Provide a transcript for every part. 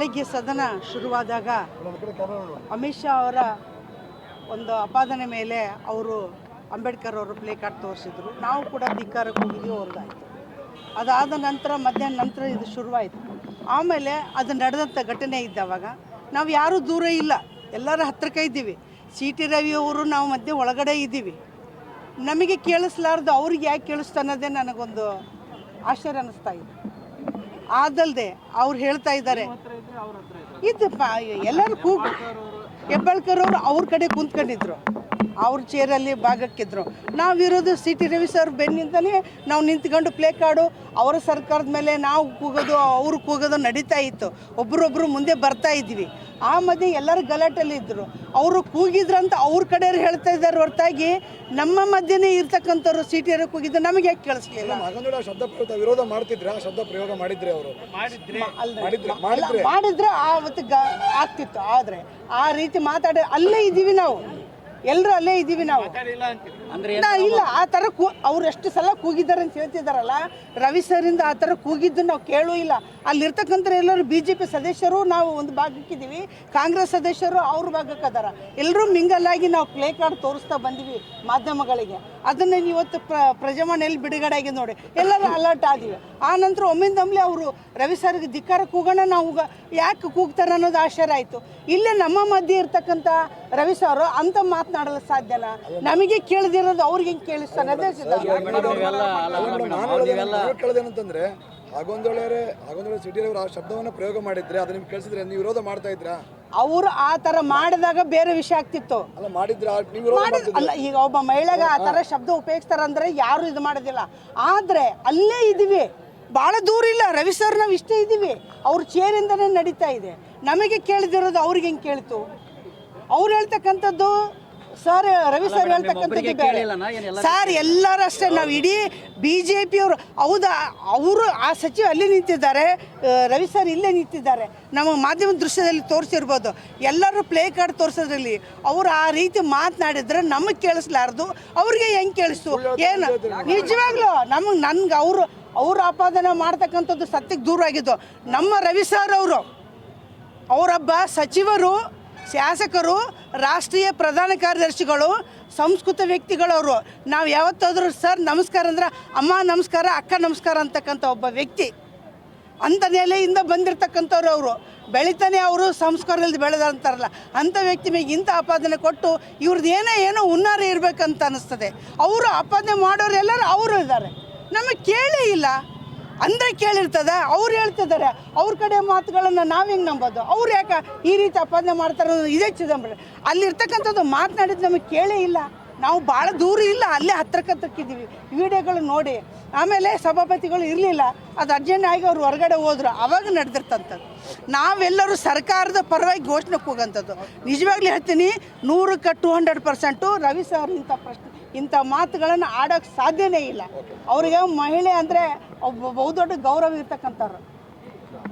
ಬೆಳಗ್ಗೆ ಸದನ ಶುರುವಾದಾಗ ಅಮಿತ್ ಶಾ ಅವರ ಒಂದು ಅಪಾದನೆ ಮೇಲೆ ಅವರು ಅಂಬೇಡ್ಕರ್ ಅವರು ಪ್ಲೇ ಕಾರ್ಡ್ ತೋರಿಸಿದ್ರು. ನಾವು ಕೂಡ ಧಿಕ್ಕಾರಕ್ಕೆ ಹೋಗಿದ್ವಿ ಅವ್ರದ್ದಾಯ್ತು ಅದಾದ ನಂತರ ಮಧ್ಯಾಹ್ನ ನಂತರ ಇದು ಶುರುವಾಯಿತು. ಆಮೇಲೆ ಅದು ನಡೆದಂಥ ಘಟನೆ ಇದ್ದವಾಗ ನಾವು ಯಾರೂ ದೂರ ಇಲ್ಲ. ಎಲ್ಲರ ಹತ್ರಕ್ಕೆ ಇದ್ದೀವಿ. ಸಿ ಟಿ ರವಿ ಅವರು ನಾವು ಮಧ್ಯೆ ಒಳಗಡೆ ಇದ್ದೀವಿ. ನಮಗೆ ಕೇಳಿಸ್ಲಾರ್ದು ಅವ್ರಿಗೆ ಯಾಕೆ ಕೇಳಿಸ್ತಾ ಅನ್ನೋದೇ ನನಗೊಂದು ಆಶ್ಚರ್ಯ ಅನ್ನಿಸ್ತಾ ಇದೆ. ಆದಲ್ದೆ ಅವ್ರು ಹೇಳ್ತಾ ಇದ್ದಾರೆ. ಇದು ಎಲ್ಲರೂ ಕೂಗ್ ಹೆಬ್ಬಾಳ್ಕರ್ ಅವರು ಅವ್ರ ಕಡೆ ಕುಂತ್ಕೊಂಡಿದ್ರು. ಅವ್ರ ಚೇರಲ್ಲಿ ಭಾಗಕ್ಕಿದ್ರು. ನಾವಿರೋದು ಸಿ ಟಿ ರವಿ ಸರ್ ಬೆನ್ನಿಂದಲೇ ನಾವು ನಿಂತ್ಕೊಂಡು ಪ್ಲೇ ಕಾರ್ಡು ಅವರ ಸರ್ಕಾರದ ಮೇಲೆ ನಾವು ಕೂಗೋದು, ಅವರು ಕೂಗೋದು ನಡೀತಾ ಇತ್ತು. ಒಬ್ಬರೊಬ್ಬರು ಮುಂದೆ ಬರ್ತಾ ಇದ್ವಿ. ಆ ಮಧ್ಯೆ ಎಲ್ಲರೂ ಗಲಾಟೆಯಲ್ಲಿ ಇದ್ದರು ಅವರು ಕೂಗಿದ್ರಂತ ಅವ್ರ ಕಡೆಯವ್ರು ಹೇಳ್ತಾ ಇದ್ದಾರೆ ಹೊರತಾಗಿ ನಮ್ಮ ಮಧ್ಯನೇ ಇರ್ತಕ್ಕಂಥವ್ರು ಸಿ ಟಿ ರವಿ ಕೂಗಿದ್ದು ನಮಗೆ ಯಾಕೆ ಕೇಳಿಸ್ಲಿಲ್ಲ? ಮಗನೋಡ ಶಬ್ದ ಪ್ರಯೋಗ ವಿರೋಧ ಮಾಡ್ತಿದ್ರೆ? ಆ ಶಬ್ದ ಪ್ರಯೋಗ ಮಾಡಿದ್ರೆ ಅವರು? ಮಾಡಿದ್ರೆ. ಮಾಡಿದ್ರೆ. ಆವತ್ತು ಗ ಆಗ್ತಿತ್ತು. ಆದರೆ ಆ ರೀತಿ ಮಾತಾಡ ಅಲ್ಲೇ ಇದ್ದೀವಿ ನಾವು. ಎಲ್ಲರೂ ಅಲ್ಲೇ ಇದ್ದೀವಿ ನಾವು. ನಾ ಇಲ್ಲ ಆ ಥರ ಕೂ ಅವ್ರು ಎಷ್ಟು ಸಲ ಕೂಗಿದ್ದಾರೆ ಅಂತ ಹೇಳ್ತಿದಾರಲ್ಲ ರವಿ ಸರಿಂದ ಆ ಥರ ಕೂಗಿದ್ದು ನಾವು ಕೇಳೂ ಇಲ್ಲ. ಅಲ್ಲಿರ್ತಕ್ಕಂಥ ಎಲ್ಲರೂ ಬಿ ಜೆ ಪಿ ಸದಸ್ಯರು ನಾವು ಒಂದು ಭಾಗಕ್ಕಿದ್ದೀವಿ. ಕಾಂಗ್ರೆಸ್ ಸದಸ್ಯರು ಅವ್ರ ಭಾಗಕ್ಕೆ ಅದಾರ ಎಲ್ಲರೂ ಮಿಂಗಲ್ಲಾಗಿ ನಾವು ಪ್ಲೇ ಕಾರ್ಡ್ ತೋರಿಸ್ತಾ ಬಂದಿವಿ ಮಾಧ್ಯಮಗಳಿಗೆ. ಅದನ್ನು ಇವತ್ತು ಪ್ರ ಪ್ರಜಾವಾಣಿಯಲ್ಲಿ ಬಿಡುಗಡೆ ಆಗಿದೆ ನೋಡಿ. ಎಲ್ಲರೂ ಅಲರ್ಟ್ ಆದಿವಿ. ಆ ನಂತರ ಒಮ್ಮಿಂದೊಮ್ಮೆ ಅವರು ರವಿ ಸರ್ಗೆ ಧಿಕ್ಕಾರ ಕೂಗೋಣ ನಾವು ಯಾಕೆ ಕೂಗ್ತಾರೆ ಅನ್ನೋದು ಆಶ್ಚರ್ಯ ಆಯಿತು. ಇಲ್ಲೇ ನಮ್ಮ ಮಧ್ಯೆ ಇರ್ತಕ್ಕಂಥ ರವಿ ಸರ್ ಅಂತ ಮಾತನಾಡಲು ಸಾಧ್ಯನಾ? ನಮಗೆ ಕೇಳದಿರೋದು ಅವ್ರಿಗೆ ಹೆಂಗೆ ಕೇಳಿಸ್ತಾನೆ? ಅದೇ ಕೇಳದೇನಂತಂದ್ರೆ ಆಗೊಂದೊಳೆಯರೆ ಆಗೊಂದೊಳೆ ಸಿಟಿಯವರು ಆ ಶಬ್ದವನ್ನ ಪ್ರಯೋಗ ಮಾಡಿದ್ರೆ ಅದನ್ನ ನಿಮ್ಗೆ ಕೇಳಿಸಿದ್ರೆ ನೀವು ವಿರೋಧ ಮಾಡ್ತಾ ಇದ್ರಾ ಅವರು ಆ ಥರ ಮಾಡಿದಾಗ ಬೇರೆ ವಿಷಯ ಆಗ್ತಿತ್ತು. ಅಲ್ಲ ಮಾಡಿದ್ರೆ ನೀವು ವಿರೋಧ ಮಾಡಿ ಅಲ್ಲ ಈಗ ಒಬ್ಬ ಮಹಿಳೆಗ ಆ ತರ ಶಬ್ದ ಉಪಯೋಗಿಸ್ತಾರಂದ್ರೆ ಯಾರು ಇದು ಮಾಡೋದಿಲ್ಲ. ಆದ್ರೆ ಅಲ್ಲೇ ಇದೀವಿ ಭಾಳ ದೂರ ಇಲ್ಲ. ರವಿ ಸರ್ ನಾವು ಇಷ್ಟೇ ಇದ್ದೀವಿ. ಅವ್ರ ಚೇರಿಂದನೇ ನಡೀತಾ ಇದೆ. ನಮಗೆ ಕೇಳಿದಿರೋದು ಅವ್ರಿಗೆ ಹೆಂಗೆ ಕೇಳ್ತು? ಅವ್ರು ಹೇಳ್ತಕ್ಕಂಥದ್ದು ಸರ್ ರವಿ ಸರ್ ಹೇಳ್ತಕ್ಕಂಥದ್ದು ಬೇರೆ. ಸರ್ ಎಲ್ಲರೂ ಅಷ್ಟೇ ನಾವು ಇಡೀ ಬಿ ಜೆ ಪಿಯವರು ಹೌದಾ? ಅವರು ಆ ಸಚಿವ ಅಲ್ಲಿ ನಿಂತಿದ್ದಾರೆ. ರವಿ ಸರ್ ಇಲ್ಲೇ ನಿಂತಿದ್ದಾರೆ. ನಮ್ಮ ಮಾಧ್ಯಮ ದೃಶ್ಯದಲ್ಲಿ ತೋರಿಸಿರ್ಬೋದು. ಎಲ್ಲರೂ ಪ್ಲೇ ಕಾರ್ಡ್ ತೋರಿಸೋದ್ರಲ್ಲಿ. ಅವರು ಆ ರೀತಿ ಮಾತನಾಡಿದ್ರೆ ನಮಗೆ ಕೇಳಿಸ್ಲಾರ್ದು. ಅವ್ರಿಗೆ ಹೆಂಗೆ ಕೇಳಿಸ್ತು? ಏನು? ನಿಜವಾಗ್ಲೂ ನಮಗೆ ನನ್ಗೆ ಅವರು ಅವ್ರ ಆಪಾದನೆ ಮಾಡ್ತಕ್ಕಂಥದ್ದು ಸತ್ಯಕ್ಕೆ ದೂರ ಆಗಿದ್ದು. ನಮ್ಮ ರವಿ ಸರ್ ಅವರು ಅವರೊಬ್ಬ ಸಚಿವರು ಶಾಸಕರು, ರಾಷ್ಟ್ರೀಯ ಪ್ರಧಾನ ಕಾರ್ಯದರ್ಶಿಗಳು, ಸಂಸ್ಕೃತ ವ್ಯಕ್ತಿಗಳವರು. ನಾವು ಯಾವತ್ತಾದರೂ, ಸರ್, ನಮಸ್ಕಾರ ಅಂದ್ರೆ, ಅಮ್ಮ, ನಮಸ್ಕಾರ, ಅಕ್ಕ, ನಮಸ್ಕಾರ ಅಂತಕ್ಕಂಥ ಒಬ್ಬ ವ್ಯಕ್ತಿ. ಅಂಥ ನೆಲೆಯಿಂದ ಬಂದಿರತಕ್ಕಂಥವ್ರು ಅವರು. ಬೆಳಿತಾನೆ ಅವರು ಸಂಸ್ಕಾರದಲ್ಲಿ ಬೆಳೆದಂತಾರಲ್ಲ ಅಂಥ ವ್ಯಕ್ತಿ ಮೇಲೆ ಇಂಥ ಆಪಾದನೆ ಕೊಟ್ಟು ಇವ್ರದ್ದು ಏನೋ ಏನೋ ಹುನ್ನಾರ ಇರಬೇಕಂತ ಅನ್ನಿಸ್ತದೆ ಅವರು ಆಪಾದನೆ ಮಾಡೋರು ಎಲ್ಲರೂ ಅವರು ಇದ್ದಾರೆ ನಮಗೆ ಕೇಳೇ ಇಲ್ಲ. ಅಂದರೆ ಕೇಳಿರ್ತದೆ, ಅವ್ರು ಹೇಳ್ತಿದ್ದಾರೆ. ಅವ್ರ ಕಡೆ ಮಾತುಗಳನ್ನು ನಾವು ಹೆಂಗೆ ನಂಬೋದು? ಅವ್ರು ಯಾಕೆ ಈ ರೀತಿ ಅಪಾದನೆ ಮಾಡ್ತಾರೆ ಇದೇ ಚಿದಂಬರಿ. ಅಲ್ಲಿರ್ತಕ್ಕಂಥದ್ದು ಮಾತನಾಡಿದ್ದು ನಮಗೆ ಕೇಳೇ ಇಲ್ಲ. ನಾವು ಭಾಳ ದೂರ ಇಲ್ಲ, ಅಲ್ಲೇ ಹತ್ರಕ್ಕೆ ಹತ್ರಕ್ಕಿದ್ದೀವಿ ವಿಡಿಯೋಗಳು ನೋಡಿ. ಆಮೇಲೆ ಸಭಾಪತಿಗಳು ಇರಲಿಲ್ಲ. ಅದು ಅರ್ಜೆಂಟ್ ಆಗಿ ಅವ್ರು ಹೊರಗಡೆ ಹೋದ್ರು. ಅವಾಗ ನಡೆದಿರ್ತಂಥದ್ದು ನಾವೆಲ್ಲರೂ ಸರ್ಕಾರದ ಪರವಾಗಿ ಘೋಷಣೆ ಕೂಗಂಥದ್ದು ನಿಜವಾಗ್ಲೂ ಹೇಳ್ತೀನಿ, ನೂರಕ್ಕೆ two hundred percent Ravi sir ಇಂಥ ಪ್ರಶ್ನೆ ಇಂಥ ಮಾತುಗಳನ್ನು ಆಡೋಕ್ಕೆ ಸಾಧ್ಯನೇ ಇಲ್ಲ. ಅವರಿಗೆ ಮಹಿಳೆ ಅಂದರೆ ಬಹುದೊಡ್ಡ ಗೌರವ ಇರ್ತಕ್ಕಂಥವ್ರು.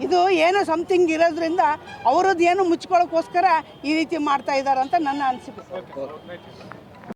ಇದು ಏನೋ ಸಮಥಿಂಗ್ ಇರೋದ್ರಿಂದ ಅವರದ್ದು ಏನು ಮುಚ್ಕೊಳ್ಳೋಕ್ಕೋಸ್ಕರ ಈ ರೀತಿ ಮಾಡ್ತಾ ಇದ್ದಾರೆ ಅಂತ ನನ್ನ ಅನಿಸಿಕೆ.